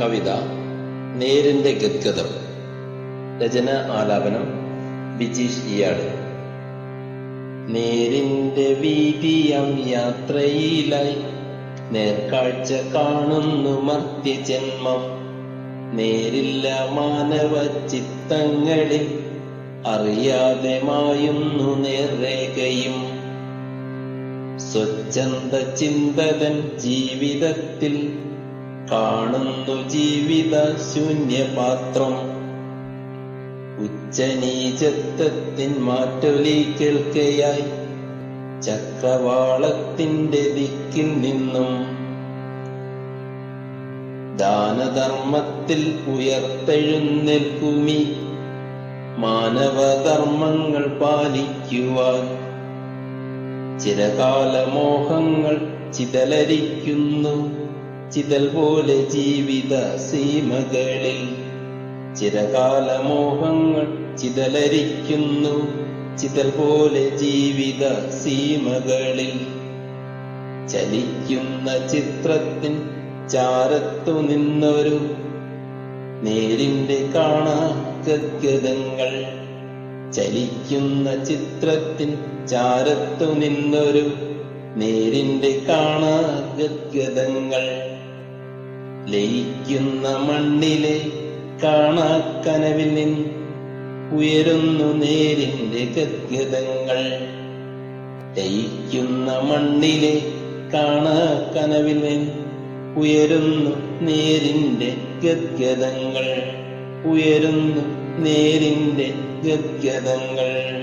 കവിത നേരിന്റെ ഗദ്ഗതം രചന ആലാപനം ബിജീഷ് ഇയാട്. നേരിന്റെ വീതിയം യാത്രയിലായി നേർക്കാഴ്ച കാണുന്നു മർത്യജന്മം. നേരില്ല മാനവ ചിത്തങ്ങളിൽ അറിയാതെ മായുന്നു നേർരേഖയും. സ്വച്ഛന്ത ചിന്തകൻ ജീവിതത്തിൽ കാണുന്നു ജീവിത ശൂന്യപാത്രം ഉച്ചനീചത്വത്തിൻ മാറ്റൊലി കേൾക്കയായി. ചക്രവാളത്തിന്റെ ദിക്കിൽ നിന്നും ദാനധർമ്മത്തിൽ ഉയർത്തെഴുന്നേൽക്കുമി. മാനവധർമ്മങ്ങൾ പാലിക്കുവാൻ ചിരകാലമോഹങ്ങൾ ചിതലരിക്കുന്നു. ചിതൽ പോലെ ജീവിത സീമകളിൽ ചിരകാല മോഹങ്ങൾ ചിതലരിക്കുന്നു. ചിതൽ പോലെ ജീവിത സീമകളിൽ ചലിക്കുന്ന ചിത്രത്തിൻ ചാരത്തു നിന്നൊരു നേരിന്റെ കാണാ ചലിക്കുന്ന ചിത്രത്തിൻ ചാരത്തു നിന്നൊരു നേരിന്റെ കാണാ ലയിക്കുന്ന മണ്ണിലെ കാണാക്കനവിൽ നിൻ ഉയരുന്നു നേരിന്റെ ഗദ്ഗതങ്ങൾ. ലയിക്കുന്ന മണ്ണിലെ കാണാക്കനവിൽ നിൻ ഉയരുന്നു നേരിന്റെ ഗദ്ഗതങ്ങൾ. ഉയരുന്നു നേരിന്റെ ഗദ്ഗതങ്ങൾ.